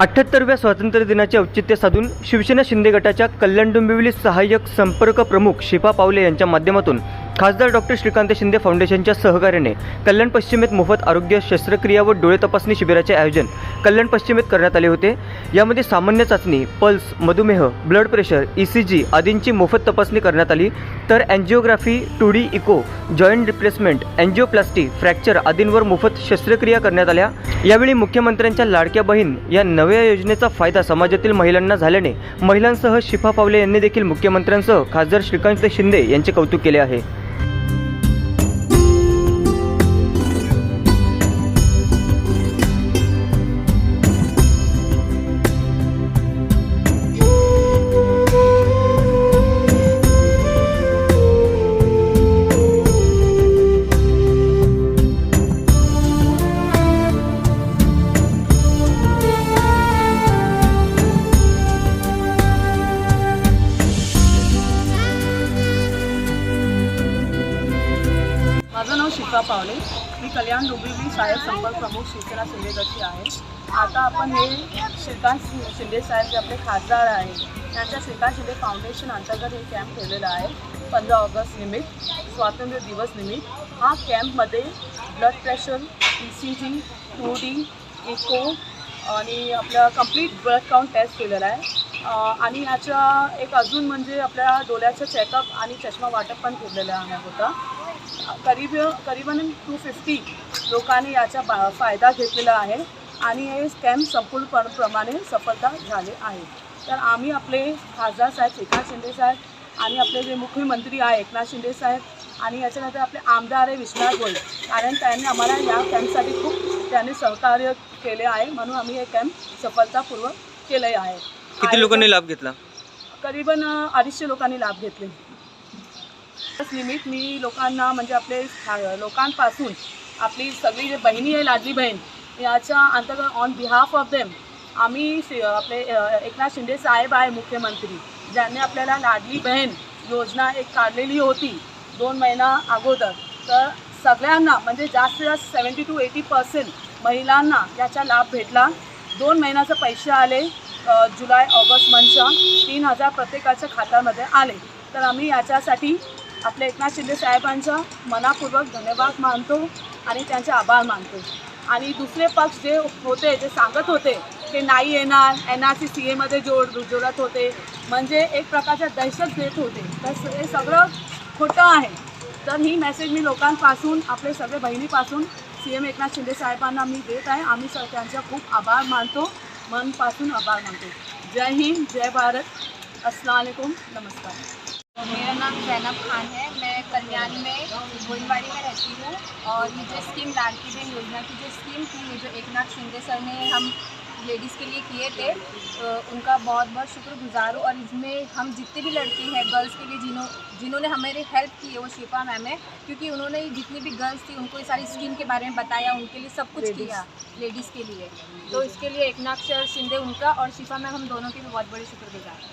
अठ्ठ्याहत्तरव्या स्वातंत्र्य दिनाचे औचित्य साधून शिवसेना शिंदे गटाच्या कल्याण डोंबिवली सहाय्यक संपर्क प्रमुख शिपा पावले यांच्या माध्यमातून खासदार डॉक्टर श्रीकांत शिंदे फाउंडेशनच्या सहकार्याने कल्याण पश्चिमेत मोफत आरोग्य शस्त्रक्रिया व डोळे तपासणी शिबिराचे आयोजन कल्याण पश्चिमेत करण्यात आले होते. यामध्ये सामान्य चाचणी पल्स मधुमेह blood pressure E C G आदींची मोफत तपासणी करण्यात आली. तर angiography two D echo joint replacement angioplasty fracture आदींवर मोफत शस्त्रक्रिया करण्यात आल्या. यावेळी मुख्यमंत्र्यांच्या लाडक्या बहीण या नव्या योजनेचा फायदा समाजातील महिलांना झाल्याने महिलांसह शिफा पावले यांनी देखील मुख्यमंत्र्यांसह खासदार श्रीकांत शिंदे यांचे कौतुक केले आहे. माझं पावले? मी कल्याण डोंबिवली साहेब संपर्क प्रमुख शिवसेना शिंदेगडची आहे. आता आपण हे श्रीकांत शिंदे साहेब जे आपले खासदार आहेत त्यांच्या श्रीकांत शिंदे फाउंडेशन अंतर्गत हे कॅम्प ठेवलेला आहे पंधरा ऑगस्ट निमित्त स्वातंत्र्य दिवस निमित्त. हा कॅम्पमध्ये blood pressure E C G two D echo आणि आपलं कंप्लीट ब्लड काउंट टेस्ट केलेला आहे. आणि ह्याच्या एक अजून म्हणजे आपल्या डोळ्याचं चेकअप आणि चष्मा वाटप पण केलेलं आहे होता करीब करीबन टू फिफ्टी लोकांनी याचा बा फायदा घेतलेला आहे आणि हे कॅम्प संपूर्णप्रमाणे सफलता झाले आहे. तर आम्ही आपले खासदार साहेब एकनाथ शिंदे साहेब आणि आपले जे मुख्यमंत्री आहे एकनाथ शिंदे साहेब आणि याच्यानंतर आपले आमदार आहे विश्वनाथ गोयल कारण त्यांनी आम्हाला या कॅम्पसाठी खूप त्यांनी सहकार्य केले आहे म्हणून आम्ही हे कॅम्प सफलतापूर्वक केले आहे. किती लोकांनी लाभ घेतला? करीबन अडीचशे लोकांनी लाभ घेतले. निमित्त मी लोकांना म्हणजे आपले लोकांपासून आपली सगळी जे बहिणी आहे लाडली बहीण याच्या अंतर्गत ऑन बिहाफ ऑफ देम आम्ही आपले एकनाथ शिंदे साहेब आहे मुख्यमंत्री ज्यांनी आपल्याला लाडली बहीण योजना एक काढलेली होती दोन महिना अगोदर. तर सगळ्यांना म्हणजे जास्तीत जास्त सेवन्टी टू एटी पर्सेंट महिलांना याचा लाभ भेटला. दोन महिन्याचे पैसे आले जुलै ऑगस्ट मंथच्या तीन हजार प्रत्येकाच्या खात्यामध्ये आले. तर आम्ही याच्यासाठी आपल्या एकनाथ शिंदे साहेबांचा मनापूर्वक धन्यवाद मानतो आणि त्यांचे आभार मानतो. आणि दुसरे पक्ष जे होते जे सांगत होते ते नाही येणार एन आर सी सी एमध्ये जोड जोडत होते म्हणजे एक प्रकारच्या दहशत देत होते. तर हे सगळं खोटं आहे. तर ही मेसेज मी लोकांपासून आपले सगळे बहिणीपासून सी एम एकनाथ शिंदे साहेबांना मी देत आहे. आम्ही स त्यांचा खूप आभार मानतो. मनपासून आभार मानतो. जय हिंद जय भारत. अस्सलाम वालेकुम. नमस्कार. मेरा नाम जैनब खान है। मैं कल्याण में गोइलवाड़ी में रहती हूँ और ये जो स्कीम लाड़की बहन योजना की जो स्कीम थी ये जो एक नाथ शिंदे सर ने हम लेडीज़ के लिए किए थे तो उनका बहुत बहुत शुक्रगुजार हूँ। और इसमें हम जितनी भी लड़की हैं गर्ल्स के लिए जिन्हों जिन्होंने हमारी हेल्प की है वो शिफा मैम है क्योंकि उन्होंने जितनी भी गर्ल्स थी उनको ये सारी स्कीम के बारे में बताया उनके लिए सब कुछ. किया लेडीज़ के लिए। तो इसके लिए एकनाथ सर शिंदे उनका और शिफा मैम हम दोनों के भी बहुत बड़े शुक्रगुजार हैं।